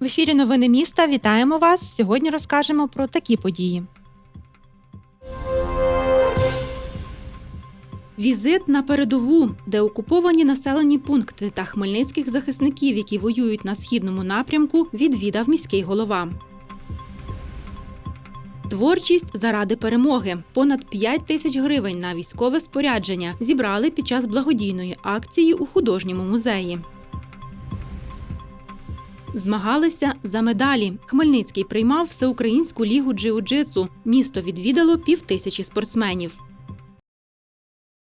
В ефірі Новини міста вітаємо вас. Сьогодні розкажемо про такі події. Візит на передову, де окуповані населені пункти та хмельницьких захисників, які воюють на східному напрямку, відвідав міський голова. Творчість заради перемоги. Понад 5 тисяч гривень на військове спорядження зібрали під час благодійної акції у художньому музеї. Змагалися за медалі. Хмельницький приймав всеукраїнську лігу джиу-джитсу. Місто відвідало півтисячі спортсменів.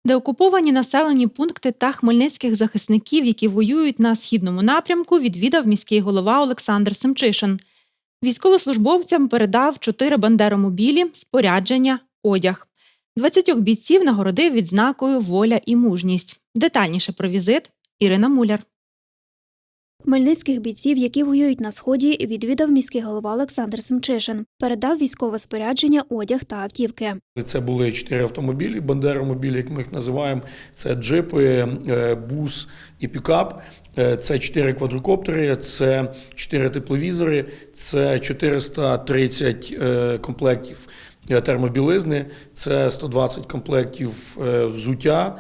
Деокуповані населені пункти та хмельницьких захисників, які воюють на східному напрямку, відвідав міський голова Олександр Семчишин. Військовослужбовцям передав чотири бандеромобілі, спорядження, одяг. 20 бійців нагородив відзнакою воля і мужність. Детальніше про візит Ірина Муляр. Хмельницьких бійців, які воюють на сході, відвідав міський голова Олександр Семчишин. Передав військове спорядження, одяг та автівки. Це були чотири автомобілі, бандеромобілі, як ми їх називаємо. Це джипи, е, бус і пікап. Е, Це чотири квадрокоптери, це чотири тепловізори, це 430 е, комплектів термобілизни, це 120 комплектів взуття,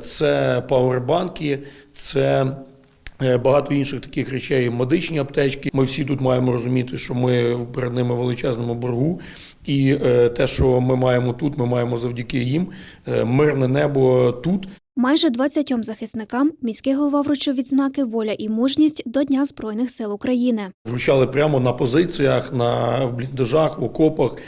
це пауербанки, це Багато інших таких речей, медичні аптечки. Ми всі тут маємо розуміти, що ми перед ними величезному боргу, і е, те, що ми маємо тут, ми маємо завдяки їм. Е, Мирне небо тут. Майже 20 захисникам міський голова вручив відзнаки воля і мужність до Дня Збройних сил України. Вручали прямо на позиціях, на в бліндажах, в окопах, е,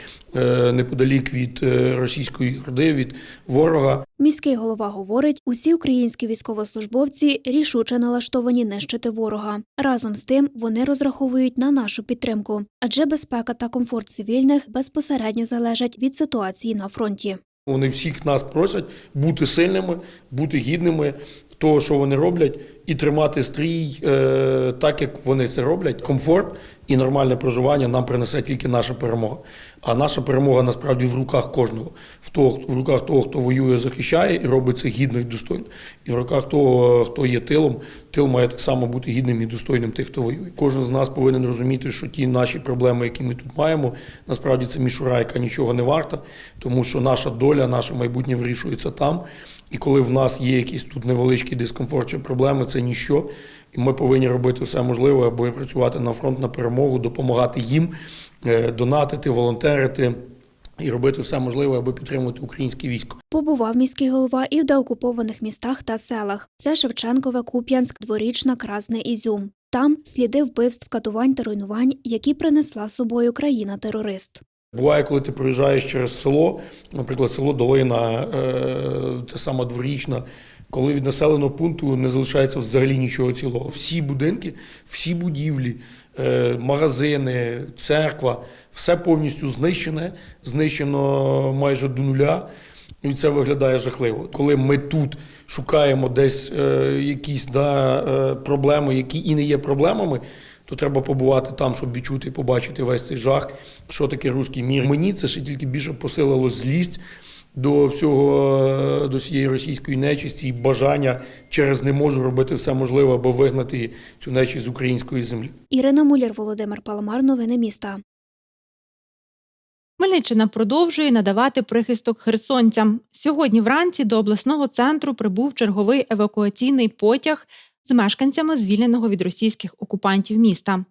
неподалік від е, російської орди, від ворога. Міський голова говорить, усі українські військовослужбовці рішуче налаштовані нищити ворога. Разом з тим вони розраховують на нашу підтримку, адже безпека та комфорт цивільних безпосередньо залежать від ситуації на фронті. Вони всіх нас просять бути сильними, бути гідними того, що вони роблять, і тримати стрій е, так, як вони це роблять. Комфорт і нормальне проживання нам принесе тільки наша перемога. А наша перемога насправді в руках кожного, в того, в руках того, хто воює, захищає і робить це гідно і достойно. І в руках того, хто є тилом, тил має так само бути гідним і достойним тих, хто воює. Кожен з нас повинен розуміти, що ті наші проблеми, які ми тут маємо, насправді це мішура, яка нічого не варта, тому що наша доля, наше майбутнє вирішується там. І коли в нас є якісь тут невеличкі дискомфорт проблеми, це ніщо. І ми повинні робити все можливе, аби працювати на фронт на перемогу, допомагати їм, е, донатити, волонтерити і робити все можливе, аби підтримувати українське військо. Побував міський голова і в деокупованих містах та селах. Це Шевченкове, Куп'янськ, Дворічна, Красне, Ізюм. Там сліди вбивств, катувань та руйнувань, які принесла з собою країна-терорист. Буває, коли ти проїжджаєш через село, наприклад, село Долина, е, та сама дворічна, коли від населеного пункту не залишається взагалі нічого цілого. Всі будинки, всі будівлі, е, магазини, церква, все повністю знищене, знищено майже до нуля. І це виглядає жахливо. Коли ми тут шукаємо десь е, якісь да, проблеми, які і не є проблемами, то треба побувати там, щоб відчути і побачити весь цей жах, що таке руський мір. Мені це ще тільки більше посилило злість до всього е, до всієї російської нечисті і бажання через не можу робити все можливе, аби вигнати цю нечисть з української землі. Ірина Муляр, Володимир Паламар. Новини міста. Хмельниччина продовжує надавати прихисток херсонцям. Сьогодні вранці до обласного центру прибув черговий евакуаційний потяг з мешканцями звільненого від російських окупантів міста.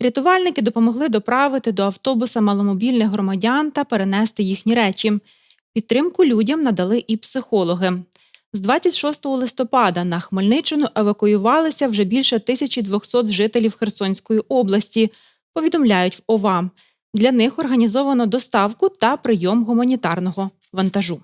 Рятувальники допомогли доправити до автобуса маломобільних громадян та перенести їхні речі. Підтримку людям надали і психологи. З 26 листопада на Хмельниччину евакуювалися вже більше 1200 жителів Херсонської області, повідомляють в ОВА. Для них організовано доставку та прийом гуманітарного вантажу.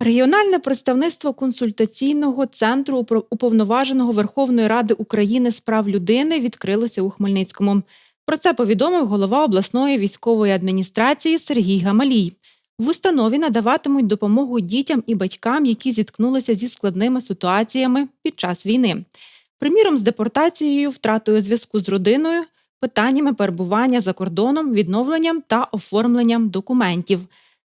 Регіональне представництво консультаційного центру уповноваженого Верховної Ради України з прав людини відкрилося у Хмельницькому. Про це повідомив голова обласної військової адміністрації Сергій Гамалій. В установі надаватимуть допомогу дітям і батькам, які зіткнулися зі складними ситуаціями під час війни. приміром, з депортацією, втратою зв'язку з родиною, питаннями перебування за кордоном, відновленням та оформленням документів.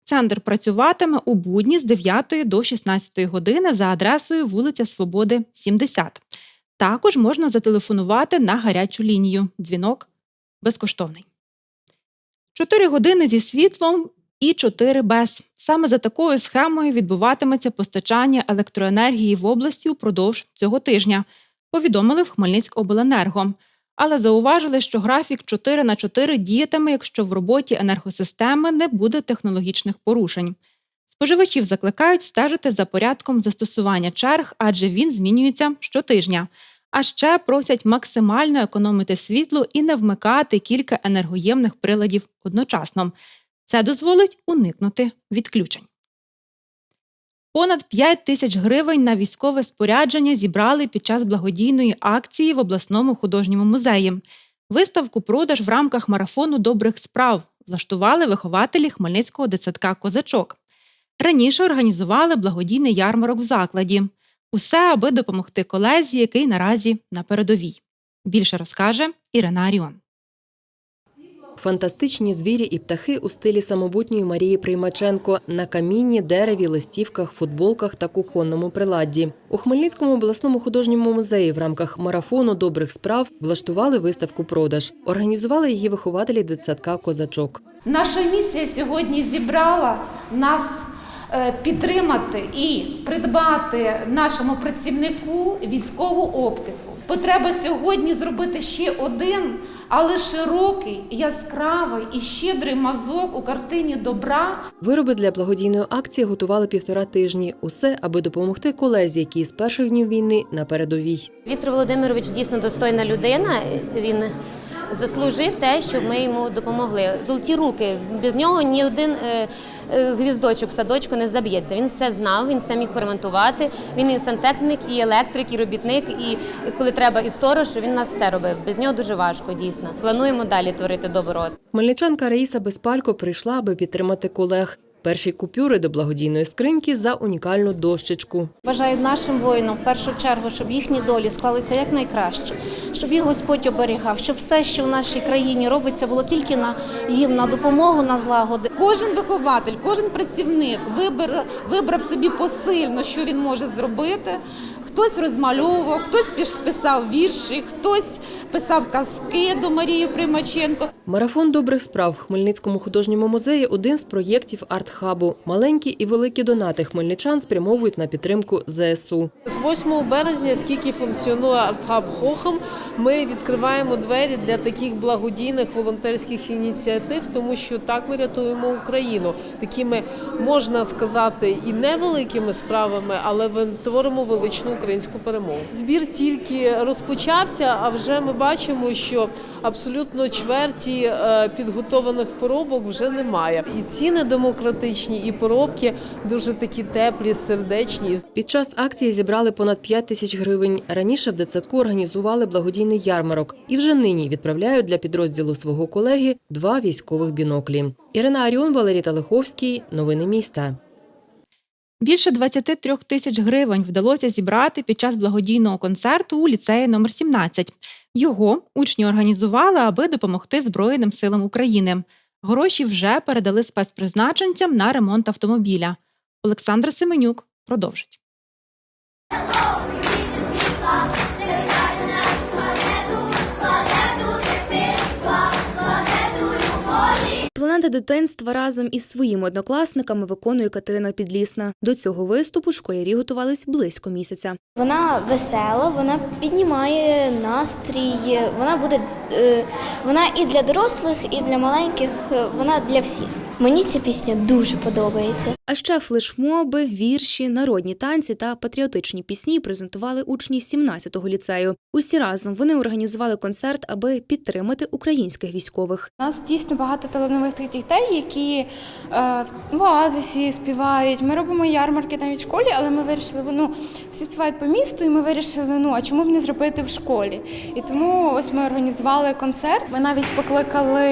Центр працюватиме у будні з 9 до 16 години за адресою вулиця Свободи, 70. Також можна зателефонувати на гарячу лінію. Дзвінок безкоштовний. 4 години зі світлом і 4 без. Саме за такою схемою відбуватиметься постачання електроенергії в області упродовж цього тижня, повідомили в Хмельницькобленерго. Але зауважили, що графік 4 на 4 діятиме, якщо в роботі енергосистеми не буде технологічних порушень. Споживачів закликають стежити за порядком застосування черг, адже він змінюється щотижня. А ще просять максимально економити світло і не вмикати кілька енергоємних приладів одночасно. Це дозволить уникнути відключень. Понад 5 тисяч гривень на військове спорядження зібрали під час благодійної акції в обласному художньому музеї. Виставку продаж в рамках марафону добрих справ влаштували вихователі Хмельницького дитсадка Козачок. Раніше організували благодійний ярмарок в закладі. Усе, аби допомогти колезі, який наразі на передовій. Більше розкаже Ірина Аріон. Фантастичні звірі і птахи у стилі самобутньої Марії Приймаченко на камінні, дереві, листівках, футболках та кухонному приладді. У Хмельницькому обласному художньому музеї в рамках марафону добрих справ влаштували виставку продаж. Організували її вихователі дитсадка Козачок. Наша місія сьогодні зібрала нас е, підтримати і придбати нашому працівнику військову оптику. Потреба сьогодні зробити ще один, але широкий, яскравий і щедрий мазок у картині добра Вироби для благодійної акції готували півтора тижні. Усе, аби допомогти колезі, які з перших днів війни на передовій. Віктор Володимирович дійсно достойна людина. Він заслужив те, щоб ми йому допомогли. Золоті руки. Без нього ні один е, е, гвіздочок в садочку не заб'ється. Він все знав, він все міг поремонтувати. Він і сантехнік, і електрик, і робітник, і коли треба, і сторож, він нас все робив. Без нього дуже важко, дійсно. Плануємо далі творити добро. Хмельничанка Раїса Безпалько прийшла, аби підтримати колег. Перші купюри до благодійної скриньки за унікальну дощечку. Бажаю нашим воїнам в першу чергу, щоб їхні долі склалися якнайкраще, щоб їх Господь оберігав, щоб все, що в нашій країні робиться, було тільки на їм на допомогу, на злагоди. Кожен вихователь, кожен працівник вибрав, вибрав собі посильно, що він може зробити. Хтось розмальовував, хтось писав вірші, хтось писав казки до Марії Примаченко. Марафон добрих справ в Хмельницькому художньому музеї один з проєктів артхабу. Маленькі і великі донати хмельничан спрямовують на підтримку ЗСУ. З 8 березня, скільки функціонує Артхаб Хохам, ми відкриваємо двері для таких благодійних волонтерських ініціатив, тому що так ми рятуємо Україну такими можна сказати і невеликими справами, але ми творимо величну українську перемогу. Збір тільки розпочався, а вже ми бачимо, що абсолютно чверті е, підготованих поробок вже немає. І ціни демократичні, і поробки дуже такі теплі, сердечні. Під час акції зібрали понад 5 тисяч гривень. Раніше в дитсадку організували благодійний ярмарок і вже нині відправляють для підрозділу свого колеги два військових біноклі. Ірина Аріон, Валерій Талиховський. Новини міста. Більше 23 тисяч гривень вдалося зібрати під час благодійного концерту у ліцеї номер 17. Його учні організували, аби допомогти Збройним силам України. Гроші вже передали спецпризначенцям на ремонт автомобіля. Олександр Семенюк продовжить. Планета дитинства разом із своїми однокласниками виконує Катерина Підлісна. До цього виступу школярі готувались близько місяця. Вона весела, вона піднімає настрій. Вона буде е, вона і для дорослих, і для маленьких. е, Вона для всіх. Мені ця пісня дуже подобається. А ще флешмоби, вірші, народні танці та патріотичні пісні презентували учні 17-го ліцею. Усі разом вони організували концерт, аби підтримати українських військових. У нас дійсно багато талановитих дітей, які е, в оазисі співають. Ми робимо ярмарки навіть в школі, але ми вирішили, ну, всі співають по місту, і ми вирішили, ну а чому б не зробити в школі? І тому ось ми організували концерт. Ми навіть покликали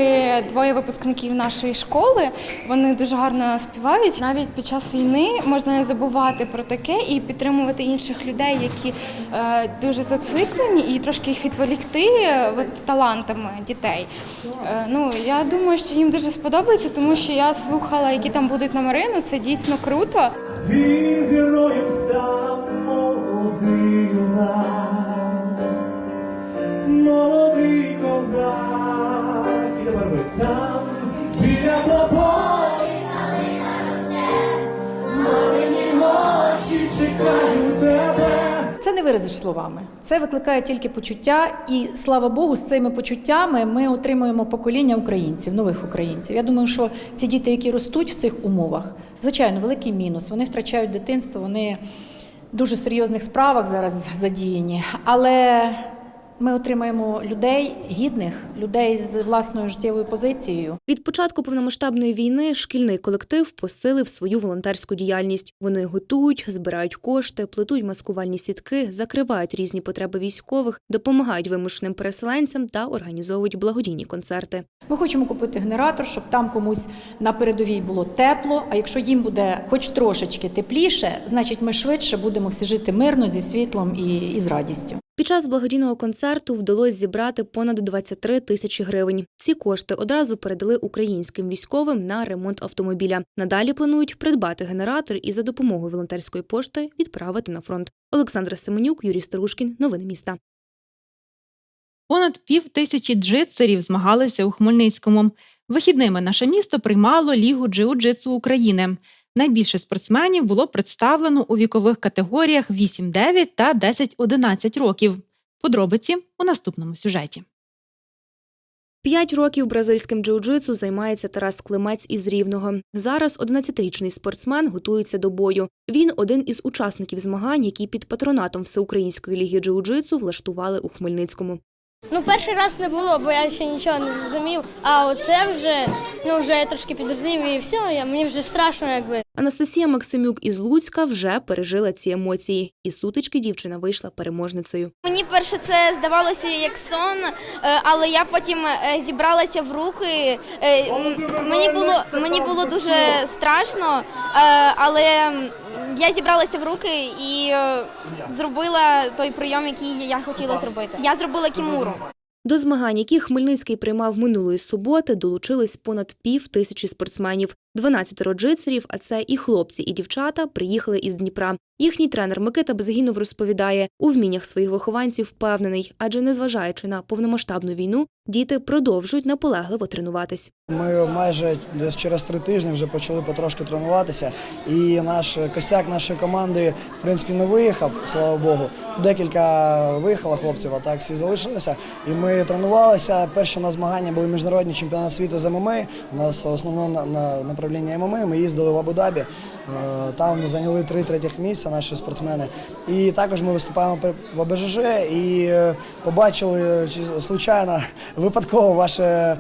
двоє випускників нашої школи. Вони дуже гарно співають. Навіть під час війни можна не забувати про таке і підтримувати інших людей, які е, дуже зациклені, і трошки їх відволікти е, з талантами дітей. Е, ну, я думаю, що їм дуже сподобається, тому що я слухала, які там будуть номери, ну це дійсно круто. Він героєм став молодий юнак, молодий козак, там біля виразиш словами. Це викликає тільки почуття, і слава Богу, з цими почуттями ми отримуємо покоління українців, нових українців. Я думаю, що ці діти, які ростуть в цих умовах, звичайно, великий мінус. Вони втрачають дитинство, вони в дуже серйозних справах зараз задіяні. Але ми отримаємо людей гідних, людей з власною життєвою позицією. Від початку повномасштабної війни шкільний колектив посилив свою волонтерську діяльність. Вони готують, збирають кошти, плетуть маскувальні сітки, закривають різні потреби військових, допомагають вимушеним переселенцям та організовують благодійні концерти. Ми хочемо купити генератор, щоб там комусь на передовій було тепло. А якщо їм буде хоч трошечки тепліше, значить ми швидше будемо всі жити мирно зі світлом і, і з радістю. Під час благодійного концерту вдалося зібрати понад 23 тисячі гривень. Ці кошти одразу передали українським військовим на ремонт автомобіля. Надалі планують придбати генератор і за допомогою волонтерської пошти відправити на фронт. Олександра Семенюк, Юрій Старушкін. Новини міста. Понад пів тисячі джитсерів змагалися у Хмельницькому. Вихідними наше місто приймало Лігу джиу-джитсу України. Найбільше спортсменів було представлено у вікових категоріях 8-9 та 10-11 років. Подробиці у наступному сюжеті. П'ять років бразильським джиу-джитсу займається Тарас Климець із Рівного. Зараз 11-річний спортсмен готується до бою. Він один із учасників змагань, які під патронатом Всеукраїнської ліги джиу-джитсу влаштували у Хмельницькому. Ну, перший раз не було, бо я ще нічого не зрозумів. А оце вже, ну вже я трошки підроздів і все, я, мені вже страшно, якби. Анастасія Максимюк із Луцька вже пережила ці емоції. Із сутички дівчина вийшла переможницею. Мені перше це здавалося як сон, е, але я потім е, зібралася в руки. Е, Мені було мені було дуже страшно, але я зібралася в руки і е, зробила той прийом, який я хотіла зробити. Я зробила кімуру. До змагань, які Хмельницький приймав минулої суботи, долучились понад пів тисячі спортсменів. 12 джитсерів, а це і хлопці, і дівчата, приїхали із Дніпра. Їхній тренер Микита Безгінов розповідає, у вміннях своїх вихованців впевнений, адже незважаючи на повномасштабну війну, діти продовжують наполегливо тренуватись. Ми майже десь через три тижні вже почали потрошки тренуватися, і наш костяк нашої команди в принципі не виїхав, слава Богу. Декілька виїхало хлопців, а так всі залишилися. І ми тренувалися. Перші у нас змагання були міжнародні чемпіонати світу з ММА. У нас основне на, на направління ММА. Ми їздили в Абу-Дабі. Е, Там зайняли три третіх місця наші спортсмени. І також ми виступаємо в АБЖЖ і е, побачили чи- случайно випадково ваше, е,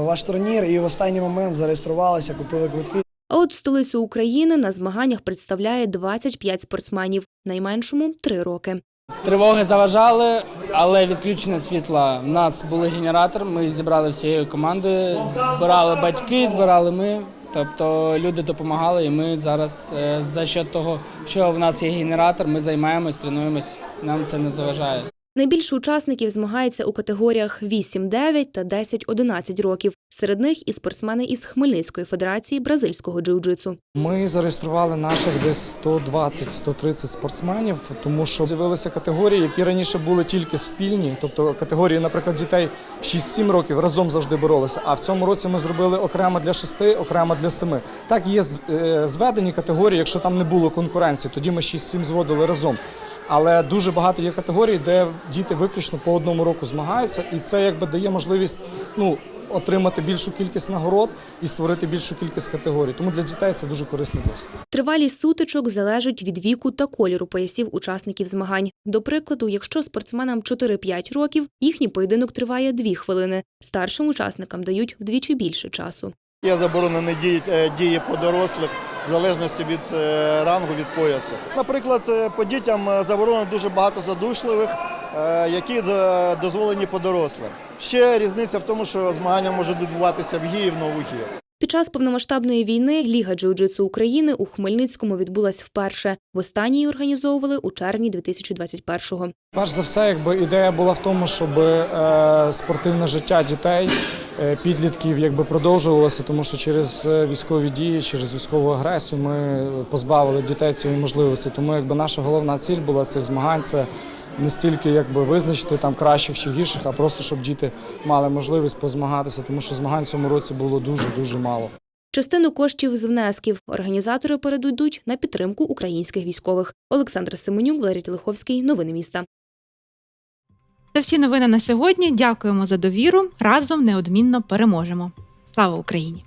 ваш турнір і в останній момент зареєструвалися, купили квитки. А от столицю України на змаганнях представляє 25 спортсменів, найменшому 3 роки. Тривоги заважали, але відключення світла. У нас були генератор, ми зібрали всією командою, збирали батьки, збирали ми. Тобто люди допомагали, і ми зараз е, за счет того, що в нас є генератор, ми займаємось, тренуємось. Нам це не заважає. Найбільше учасників змагається у категоріях 8-9 та 10-11 років. Серед них і спортсмени із Хмельницької федерації бразильського джиу-джитсу. Ми зареєстрували наших десь 120-130 спортсменів, тому що з'явилися категорії, які раніше були тільки спільні, тобто категорії, наприклад, дітей 6-7 років разом завжди боролися. А в цьому році ми зробили окремо для 6, окремо для 7. Так є е, зведені категорії, якщо там не було конкуренції, тоді ми 6-7 зводили разом. Але дуже багато є категорій, де діти виключно по одному року змагаються, і це якби дає можливість ну, отримати більшу кількість нагород і створити більшу кількість категорій. Тому для дітей це дуже корисний досвід. Тривалість сутичок залежить від віку та кольору поясів учасників змагань. До прикладу, якщо спортсменам 4-5 років, їхній поєдинок триває 2 хвилини. Старшим учасникам дають вдвічі більше часу. Я заборонений дії, е, дії по дорослих в залежності від е, рангу від поясу. Наприклад, е, по дітям е, заборонено дуже багато задушливих, які дозволені по дорослим. Ще різниця в тому, що змагання можуть відбуватися в гії в нову. Під час повномасштабної війни Ліга джиу-джитсу України у Хмельницькому відбулась вперше. Востаннє її організовували у червні 2021-го. Перш за все, якби ідея була в тому, щоб е, спортивне життя дітей, е, підлітків якби продовжувалося, тому що через е, військові дії, через військову агресію ми позбавили дітей цієї можливості. Тому якби наша головна ціль була цих змагань це не стільки якби визначити там кращих чи гірших, а просто щоб діти мали можливість позмагатися, тому що змагань в цьому році було дуже дуже мало. Частину коштів з внесків організатори передадуть на підтримку українських військових. Олександр Семенюк, Валерій Телеховський. Новини міста. Це всі новини на сьогодні. Дякуємо за довіру. Разом неодмінно переможемо. Слава Україні!